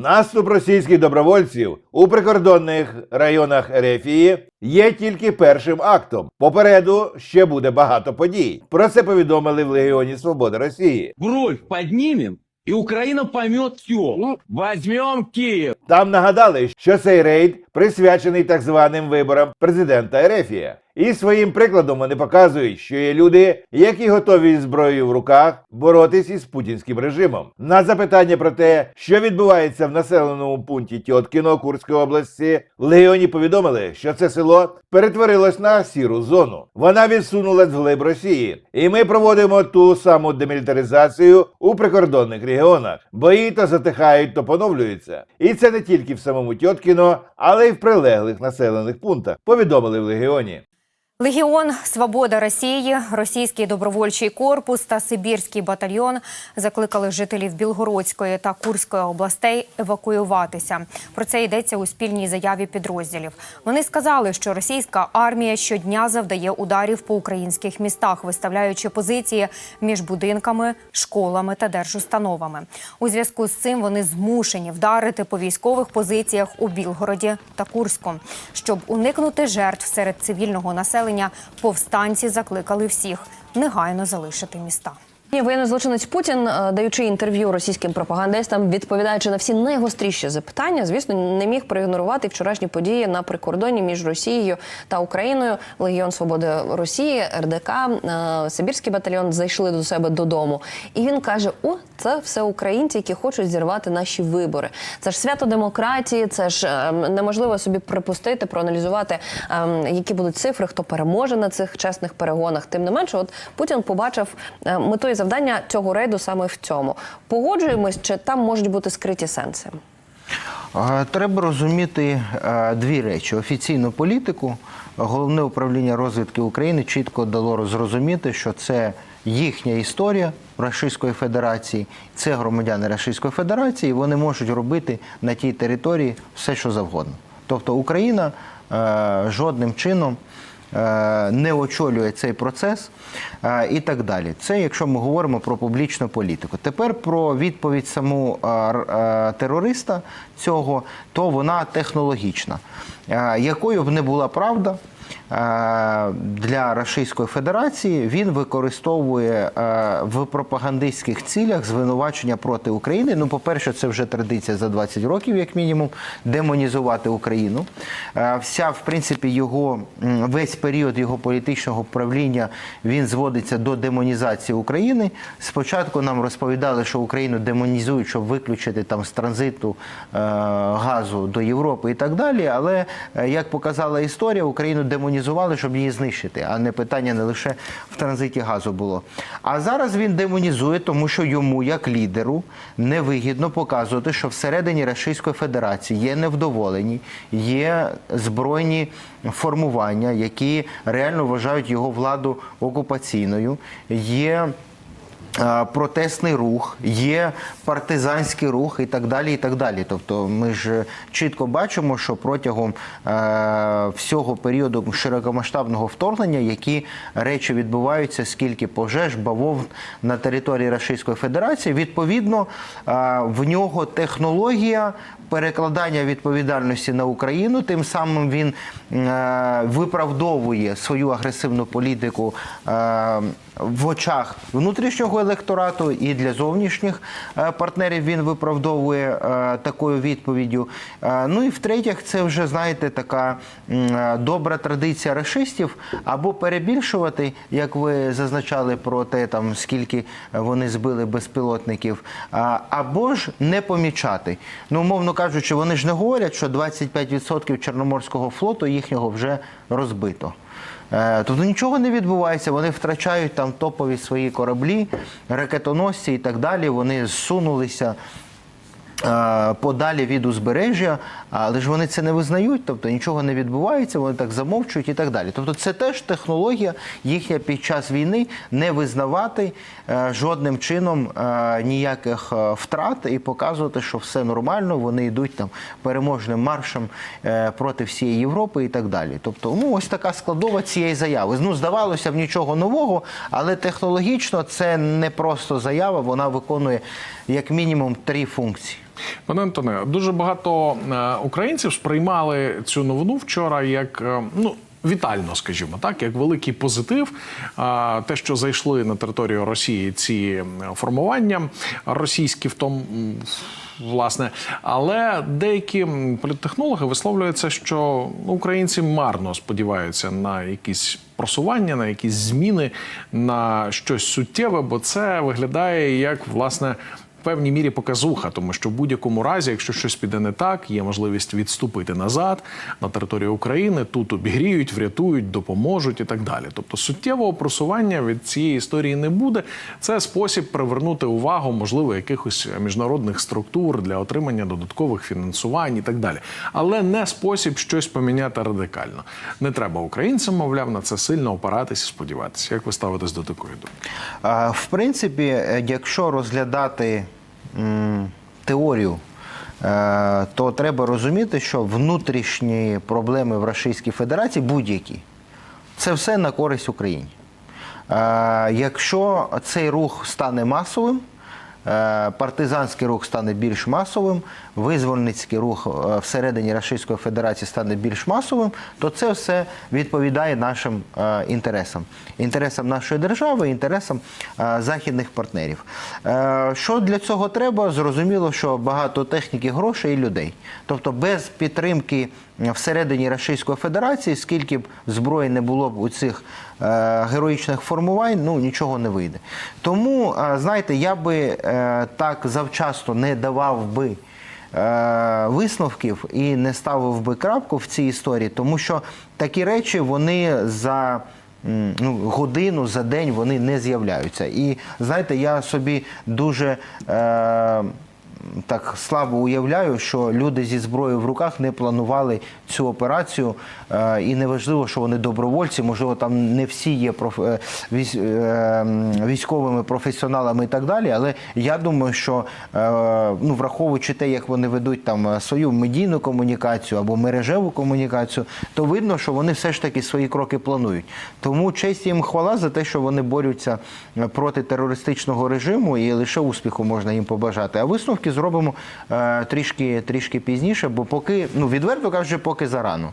Наступ російських добровольців у прикордонних районах Ерефії є тільки першим актом. Попереду ще буде багато подій. Про це повідомили в Легіоні Свободи Росії. Бровь поднимем, и Украина поймет все. Возьмем Киев. Там нагадали, що цей рейд присвячений так званим виборам президента Ерефія. І своїм прикладом вони показують, що є люди, які готові зі зброєю в руках боротись із путінським режимом. На запитання про те, що відбувається в населеному пункті Тьоткіно Курської області, Легіоні повідомили, що це село перетворилось на сіру зону. Вона відсунулась вглиб Росії, і ми проводимо ту саму демілітаризацію у прикордонних регіонах. Бої то затихають, то поновлюються. І це не тільки в самому Тьоткіно, але й в прилеглих населених пунктах. Повідомили в Легіоні. Легіон Свобода Росії, російський добровольчий корпус та Сибірський батальйон закликали жителів Білгородської та Курської областей евакуюватися. Про це йдеться у спільній заяві підрозділів. Вони сказали, що російська армія щодня завдає ударів по українських містах, виставляючи позиції між будинками, школами та держустановами. У зв'язку з цим вони змушені вдарити по військових позиціях у Білгороді та Курську. Щоб уникнути жертв серед цивільного населення, повстанці закликали всіх негайно залишити міста. Воєнний злочинець Путін, е, даючи інтерв'ю російським пропагандистам, відповідаючи на всі найгостріші запитання, звісно, не міг проігнорувати вчорашні події на прикордоні між Росією та Україною. Легіон Свободи Росії, РДК, е, Сибірський батальйон зайшли до себе додому. І він каже: О, це все українці, які хочуть зірвати наші вибори. Це ж свято демократії, це ж е, неможливо собі припустити, проаналізувати, е, які будуть цифри, хто переможе на цих чесних перегонах. Тим не менше, от Путін побачив мету і завдання цього рейду саме в цьому. Погоджуємось, чи там можуть бути скриті сенси? Треба розуміти е, дві речі: офіційну політику. Головне управління розвідки України чітко дало зрозуміти, що це їхня історія Російської Федерації, це громадяни Російської Федерації, вони можуть робити на тій території все, що завгодно. Тобто Україна е, жодним чином не очолює цей процес е, і так далі. Це якщо ми говоримо про публічну політику. Тепер про відповідь саму е, е, терориста цього, то вона технологічна. Е, Якою б не була правда, е, для Російської Федерації він використовує е, в пропагандистських цілях звинувачення проти України. Ну, по-перше, це вже традиція за 20 років, як мінімум, демонізувати Україну. Е, Вся, в принципі, його весь період його політичного правління він зводиться до демонізації України. Спочатку нам розповідали, що Україну демонізують, щоб виключити там з транзиту е, газу до Європи і так далі. Але е, як показала історія, Україну демонізували, щоб її знищити, а не питання не лише в транзиті газу було. А зараз він демонізує, тому що йому, як лідеру, невигідно показувати, що всередині Російської Федерації є невдоволені, є збройні формування, які реально вважають його владу окупаційною. Є протестний рух, є партизанський рух і так далі. і так далі. Тобто ми ж чітко бачимо, що протягом е, всього періоду широкомасштабного вторгнення, які речі відбуваються, скільки пожеж, бавовн на території Російської Федерації, відповідно е, в нього технологія перекладання відповідальності на Україну. Тим самим він е, виправдовує свою агресивну політику е, в очах внутрішнього електорату і для зовнішніх е, партнерів він виправдовує е, такою відповіддю. Е, Ну і в-третіх, це вже знаєте така добра традиція расистів або перебільшувати, як ви зазначали про те, там скільки вони збили безпілотників, або ж не помічати. Ну, умовно кажучи, вони ж не говорять, що 25% Чорноморського флоту їхнього вже розбито. Е, Тобто нічого не відбувається, вони втрачають там топові свої кораблі, ракетоносці і так далі. Вони зсунулися подалі від узбережжя, але ж вони це не визнають, тобто нічого не відбувається, вони так замовчують і так далі. Тобто це теж технологія їхня під час війни не визнавати е, жодним чином е, ніяких е, втрат і показувати, що все нормально, вони йдуть там переможним маршем е, проти всієї Європи і так далі. Тобто, ну ось така складова цієї заяви. Ну, здавалося б, нічого нового, але технологічно це не просто заява, вона виконує як мінімум три функції. Пане Антоне, дуже багато е, українців сприймали цю новину вчора як е, ну. Вітально, скажімо так, як великий позитив, А, те, що зайшли на територію Росії ці формування російські, в тому власне, але деякі політтехнологи висловлюються, що українці марно сподіваються на якісь просування, на якісь зміни, на щось суттєве, бо це виглядає як власне певній мірі показуха, тому що в будь-якому разі, якщо щось піде не так, є можливість відступити назад на територію України. Тут обігріють, врятують, допоможуть і так далі. Тобто суттєвого просування від цієї історії не буде. Це спосіб привернути увагу, можливо, якихось міжнародних структур для отримання додаткових фінансувань і так далі. Але не спосіб щось поміняти радикально. Не треба українцям, мовляв, на це сильно опиратися, сподіватися. Як ви ставитесь до такої думки? В принципі, е, якщо розглядати теорію, е, то треба розуміти, що внутрішні проблеми в Російській Федерації будь-які, це все на користь Україні. Е, Якщо цей рух стане масовим, партизанський рух стане більш масовим, визвольницький рух е, всередині Російської Федерації стане більш масовим, то це все відповідає нашим е, інтересам, інтересам нашої держави, інтересам е, західних партнерів. Е, Що для цього треба? Зрозуміло, що багато техніки, грошей і людей. Тобто без підтримки всередині Російської Федерації, скільки б зброї не було б у цих е, героїчних формувань, ну нічого не вийде. Тому, е, знаєте, я би е, так завчасно не давав би. Висновків і не ставив би крапку в цій історії, тому що такі речі вони за ну, годину за день вони не з'являються. І знаєте, я собі дуже е, так слабо уявляю, що люди зі зброєю в руках не планували цю операцію, е, і неважливо, що вони добровольці, можливо, там не всі є е, е, військовими професіоналами і так далі. Але я думаю, що ну, враховуючи те, як вони ведуть там свою медійну комунікацію або мережеву комунікацію, то видно, що вони все ж таки свої кроки планують. Тому честь їм хвала за те, що вони борються проти терористичного режиму, і лише успіху можна їм побажати. А висновки зробимо е, трішки, трішки пізніше, бо поки, ну відверто кажучи, поки зарано.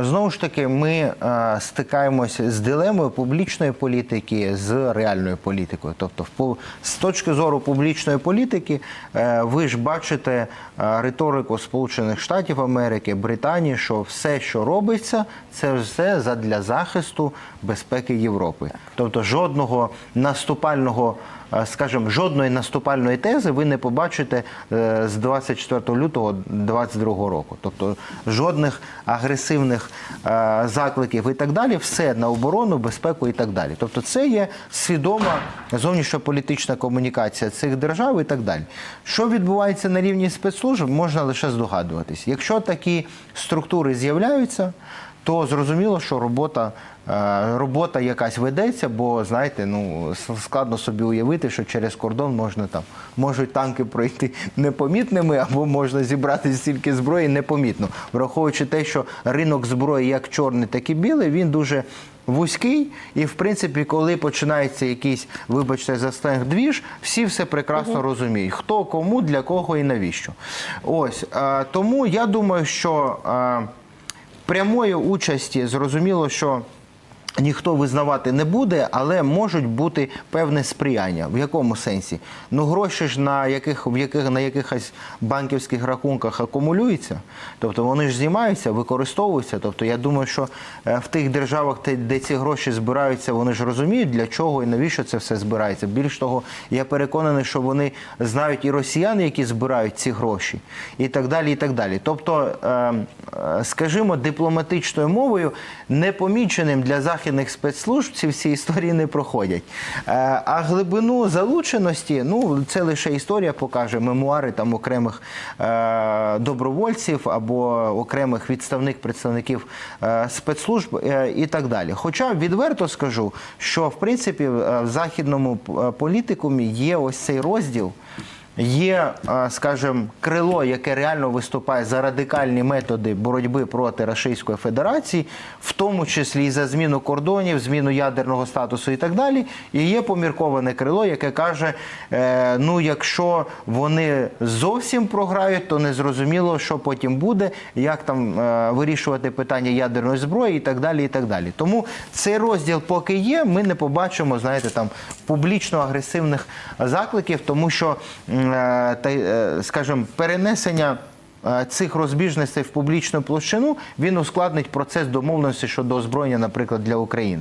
Знову ж таки, ми е, стикаємося з дилемою публічної політики з реальною політикою. Тобто, з точки зору публічної політики, е, ви ж бачите риторику Сполучених Штатів Америки, Британії, що все, що робиться, це все задля захисту безпеки Європи. Тобто жодного наступального. Е, Скажімо, жодної наступальної тези ви не побачите е, з 24 лютого 2022 року. Тобто жодних агресивних е, закликів і так далі, все на оборону, безпеку і так далі. Тобто, це є свідома зовнішньополітична комунікація цих держав і так далі. Що відбувається на рівні спецслужб, можна лише здогадуватись. Якщо такі структури з'являються, то зрозуміло, що робота, е, робота якась ведеться, бо знаєте, ну складно собі уявити, що через кордон можна там можуть танки пройти непомітними, або можна зібрати стільки зброї непомітно, враховуючи те, що ринок зброї як чорний, так і білий, він дуже. Вузький, і в принципі, коли починається якийсь, вибачте, за сленг двіж, всі все прекрасно розуміють, хто кому, для кого і навіщо. Ось е, тому я думаю, що е, прямої участі зрозуміло, що ніхто визнавати не буде, але можуть бути певне сприяння. В якому сенсі? Ну, гроші ж на яких, в яких, на якихось банківських рахунках акумулюються, тобто вони ж знімаються, використовуються. Тобто я думаю, що е, в тих державах, де- ці гроші збираються, вони ж розуміють, для чого і навіщо це все збирається. Більш того, я переконаний, що вони знають і росіяни, які збирають ці гроші, і так далі. і так далі. Тобто, е, е, скажімо, дипломатичною мовою, непоміченим для західних спецслужб ці всі історії не проходять. Е, А глибину залученості, ну це лише історія покаже, мемуари там окремих е, добровольців або окремих відставних представників е, спецслужб і так далі. Хоча відверто скажу, що в принципі в західному політикумі є ось цей розділ. Є, е, скажімо, крило, яке реально виступає за радикальні методи боротьби проти Російської Федерації, в тому числі і за зміну кордонів, зміну ядерного статусу і так далі. І є помірковане крило, яке каже: е, ну, якщо вони зовсім програють, то незрозуміло, що потім буде, як там е, вирішувати питання ядерної зброї і так далі. І так далі. Тому цей розділ, поки є, ми не побачимо, знаєте, там публічно агресивних закликів, тому що, скажімо, перенесення. е, Цих розбіжностей в публічну площину він ускладнить процес домовленості щодо озброєння, наприклад, для України.